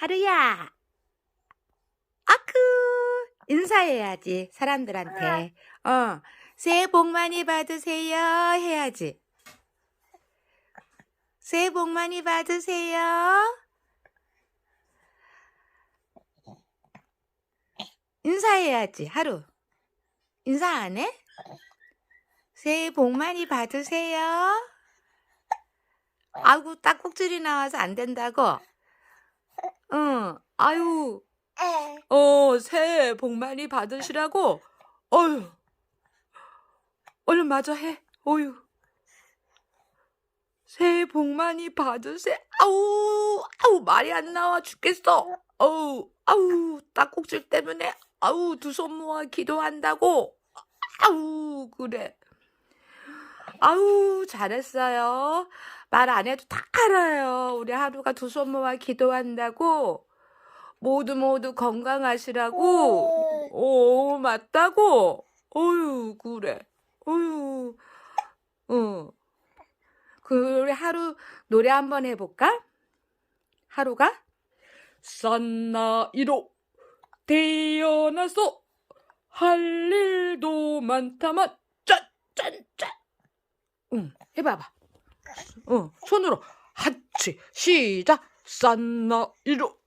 하루야. 아크. 인사해야지, 사람들한테. 어, 새해 복 많이 받으세요. 해야지. 새해 복 많이 받으세요. 인사해야지, 하루. 인사 안 해? 새해 복 많이 받으세요. 아이고, 딱꼭질이 나와서 안 된다고. 응, 아유, 어, 새해 복 많이 받으시라고. 어휴, 얼른 마저 해. 어휴. 새해 복 많이 받으세요. 아우, 아우, 말이 안 나와 죽겠어. 아우, 아우, 딱꼭질 때문에, 아우, 두 손 모아 기도한다고. 아우, 그래. 아우, 잘했어요. 말 안 해도 다 알아요. 우리 하루가 두 손 모아 기도한다고. 모두 모두 건강하시라고. 오, 맞다고. 어유, 그래. 어유, 어. 그, 우리 하루 노래 한번 해볼까? 하루가? 싼나이로 태어나서 할 일도 많다만, 짠, 짠, 짠. 응, 해봐봐. 어, 손으로. 하치, 시작. 싼나이로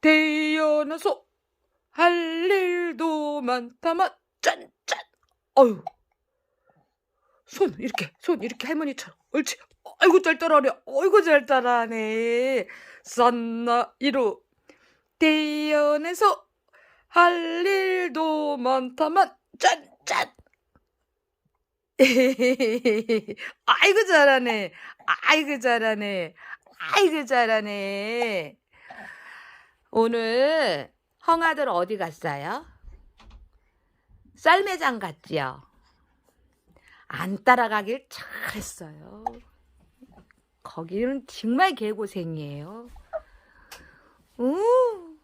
태어나서 할 일도 많다만, 짠, 짠. 어휴. 손, 이렇게, 손, 이렇게 할머니처럼. 옳지. 아이고, 잘 따라하네. 아이고, 잘 따라하네. 싼나이로 태어나서 할 일도 많다만, 짠, 짠. 아이고, 잘하네. 아이고, 잘하네. 아이고, 잘하네. 오늘 형아들 어디 갔어요? 쌀매장 갔지요? 안 따라가길 잘했어요. 거기는 정말 개고생이에요. 음,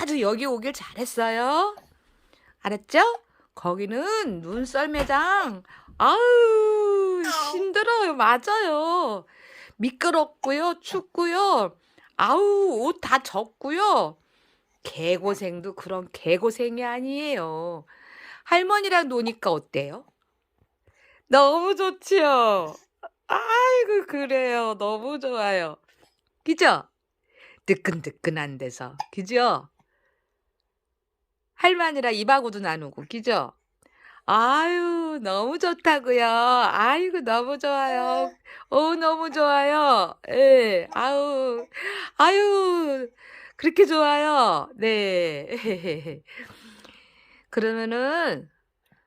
아주 여기 오길 잘했어요. 알았죠? 거기는 눈썰매장. 아유, 힘들어요. 맞아요. 미끄럽고요. 춥고요. 아우, 옷 다 젖고요. 개고생도 그런 개고생이 아니에요. 할머니랑 노니까 어때요? 너무 좋지요? 아이고, 그래요. 너무 좋아요. 그죠? 뜨끈뜨끈한 데서. 그죠? 할머니랑 입하고도 나누고, 그죠? 아유, 너무 좋다고요. 아이고, 너무 좋아요. 어, 너무 좋아요. 예, 아우, 아유, 그렇게 좋아요. 네. 그러면은,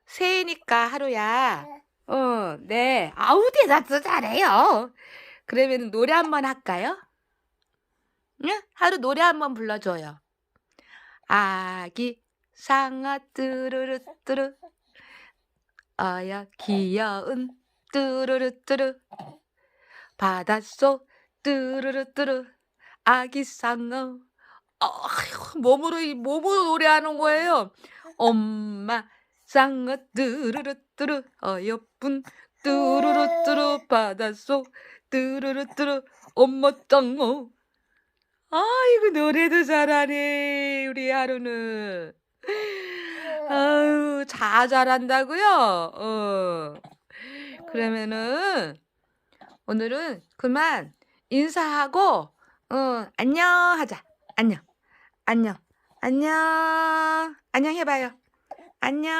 새해니까 하루야. 어, 네. 아우, 대답도 잘해요. 그러면 노래 한 번 할까요? 응? 하루 노래 한 번 불러줘요. 아기 상아 뚜루루 뚜루 아야 귀여운 뚜루루 뚜루. 바닷속 뚜루루 뚜루. 아기 상어. 아휴, 몸으로 이 몸으로 노래하는 거예요. 엄마 상어 뚜루루 뚜루. 어여쁜 뚜루루 뚜루. 바닷속 뚜루루 뚜루. 엄마 짱어. 아이고 노래도 잘하네 우리 하루는. 아유 자 잘한다고요? 어. 그러면은 오늘은 그만 인사하고 어 안녕 하자. 안녕. 안녕. 안녕. 안녕 해봐요. 안녕.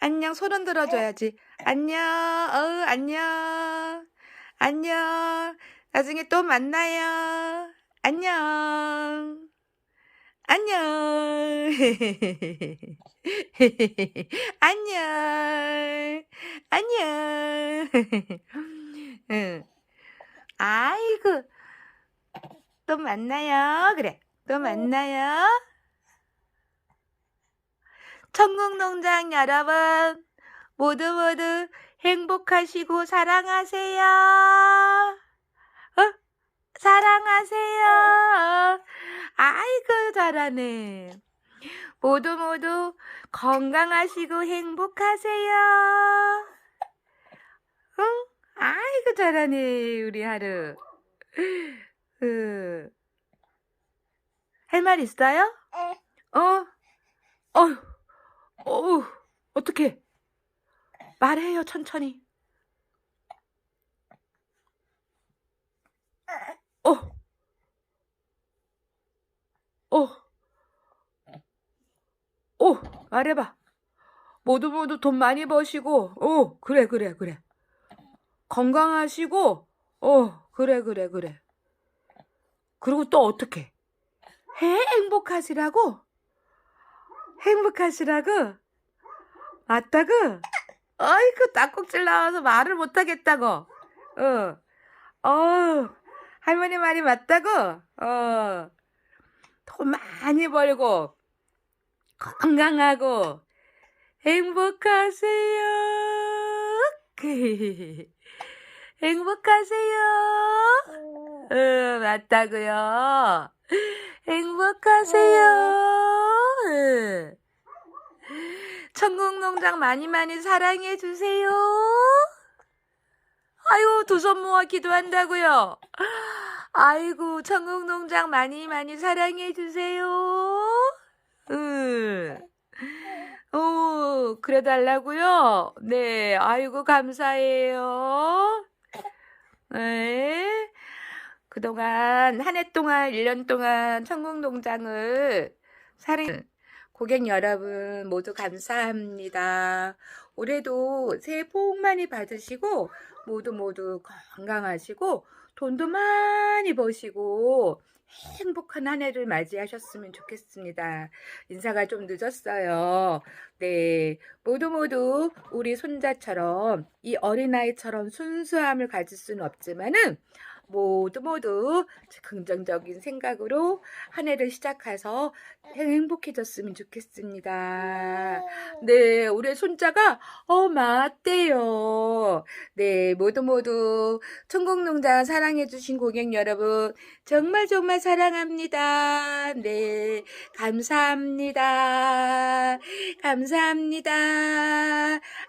안녕 손은 들어줘야지. 안녕. 어 안녕. 안녕. 나중에 또 만나요. 안녕 안녕. 안녕. 안녕. 응. 아이고. 또 만나요? 그래. 또 만나요? 천국농장 여러분 모두 모두 행복하시고 사랑하세요. 어? 사랑하세요. 아이고 잘하네. 모두 모두 건강하시고 행복하세요. 응? 아이고 잘하네 우리 하루. 으. 할말 있어요? 어? 어휴, 어우, 어떡해. 말해요, 천천히. 어, 어, 어, 말해봐. 모두 모두 돈 많이 버시고, 어, 그래, 그래, 그래. 건강하시고, 어, 그래, 그래, 그래. 그리고 또 어떻게? 행복하시라고? 행복하시라고? 맞다고? 아이고, 딱꼭질 나와서 말을 못하겠다고. 어, 어, 할머니 말이 맞다고? 어, 돈 많이 벌고, 건강하고, 행복하세요. 행복하세요. 어, 맞다고요. 행복하세요. 어. 천국농장 많이 많이 사랑해 주세요. 아유, 두 손 모아 기도한다고요. 아이고, 천국농장 많이 많이 사랑해 주세요. 응. 오, 그래 달라고요? 네, 아이고, 감사해요. 네. 그동안, 한 해 동안, 1년 동안 천국농장을 사랑, 고객 여러분 모두 감사합니다. 올해도 새해 복 많이 받으시고, 모두 모두 건강하시고, 돈도 많이 버시고, 행복한 한 해를 맞이하셨으면 좋겠습니다. 인사가 좀 늦었어요. 네. 모두 모두 우리 손자처럼 이 어린아이처럼 순수함을 가질 수는 없지만은 모두 모두 긍정적인 생각으로 한 해를 시작해서 행복해졌으면 좋겠습니다. 네, 우리 손자가 어 맞대요. 네, 모두 모두 천국농장 사랑해주신 고객 여러분 정말 정말 사랑합니다. 네, 감사합니다. 감사합니다.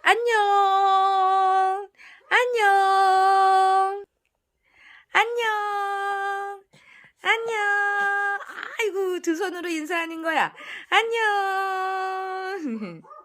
안녕. 안녕. 안녕. 안녕. 아이고, 두 손으로 인사하는 거야. 안녕.